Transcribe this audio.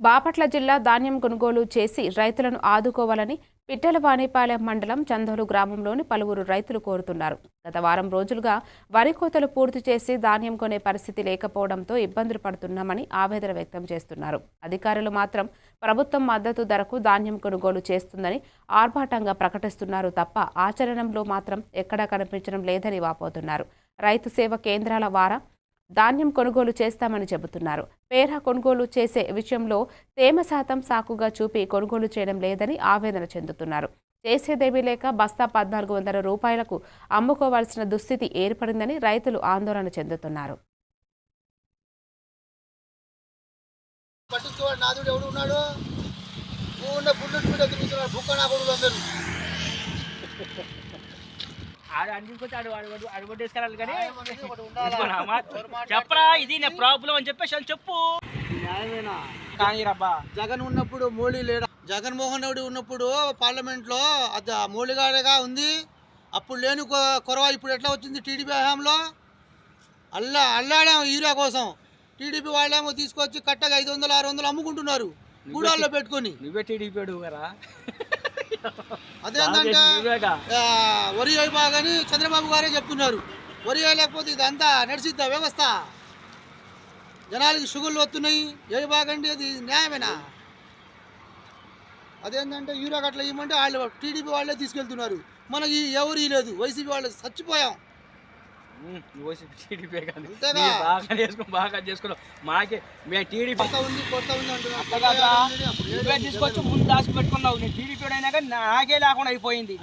బాపట్ల జిల్లా ధాన్యం కొనుగోలు చేసి రైతులను ఆదుకోవాలని పిట్టలవాణిపాలెం మండలం చందోలు గ్రామంలోని పలువురు రైతులు కోరుతున్నారు. గత వారం రోజులుగా వరి కోతలు పూర్తి చేసి ధాన్యం కొనే పరిస్థితి లేకపోవడంతో ఇబ్బందులు పడుతున్నామని ఆవేదన వ్యక్తం చేస్తున్నారు. అధికారులు మాత్రం ప్రభుత్వం మద్దతు ధరకు ధాన్యం కొనుగోలు చేస్తుందని ఆర్భాటంగా ప్రకటిస్తున్నారు తప్ప ఆచరణలో మాత్రం ఎక్కడా కనిపించడం లేదని వాపోతున్నారు. రైతు సేవ కేంద్రాల వారా ధాన్యం కొనుగోలు చేస్తామని చెబుతున్నారు. పేర కొనుగోలు చేసే విషయంలో తేమ శాతం సాకుగా చూపి కొనుగోలు చేయడం లేదని ఆవేదన చెందుతున్నారు. చేసేదేమీ లేక బస్తా పద్నాలుగు వందల రూపాయలకు అమ్ముకోవాల్సిన దుస్థితి ఏర్పడిందని రైతులు ఆందోళన చెందుతున్నారు. పట్టించుకోవాడు నాదుడు ఎవడు ఉన్నాడు? ఊళ్ళో గుడ్లు మీద తిరుగుతున్నాడు బుక్క నా కొడుకు ఆడు ఆడు కానీ చెప్పరా ఇది నా ప్రాబ్లం అని చెప్పేసి చెప్పు. కానీ రబ్బా జగన్ ఉన్నప్పుడు మోడీ లేడా? జగన్మోహన్ రెడ్డి ఉన్నప్పుడు పార్లమెంట్లో అది మోడీగారేగా ఉంది. అప్పుడు లేని కొరవ ఇప్పుడు ఎట్లా వచ్చింది టీడీపీ హయాంలో? అల్లా అల్లాడాము యూరియా కోసం. టీడీపీ వాళ్ళేమో తీసుకొచ్చి కట్టగా ఐదు వందలు ఆరు వందలు అమ్ముకుంటున్నారు. గూడాల్లో పెట్టుకొని. నువ్వే టీడీపీ కదా అదేంటంటే వరి బాగని చంద్రబాబు గారే చెప్తున్నారు. వరి లేకపోతే ఇదంతా నడిచిద్దా వ్యవస్థ? జనాలకి షుగర్లు వస్తున్నాయి ఏ బాగండి అది న్యాయమేనా? అదేంటంటే యూరియా గట్ల ఇవ్వమంటే వాళ్ళు టీడీపీ వాళ్ళే తీసుకెళ్తున్నారు. మనకి ఎవరు లేదు వైసీపీ వాళ్ళు చచ్చిపోయాం. టీడీపీ. నీ బాగా చేసుకుని బాగా చేసుకున్నావు. మాకే మేము టీడీపీ తీసుకొచ్చి ముందు దాచి పెట్టుకున్నావు నేను టీడీపీ అయినా కానీ నాకే లేకుండా అయిపోయింది.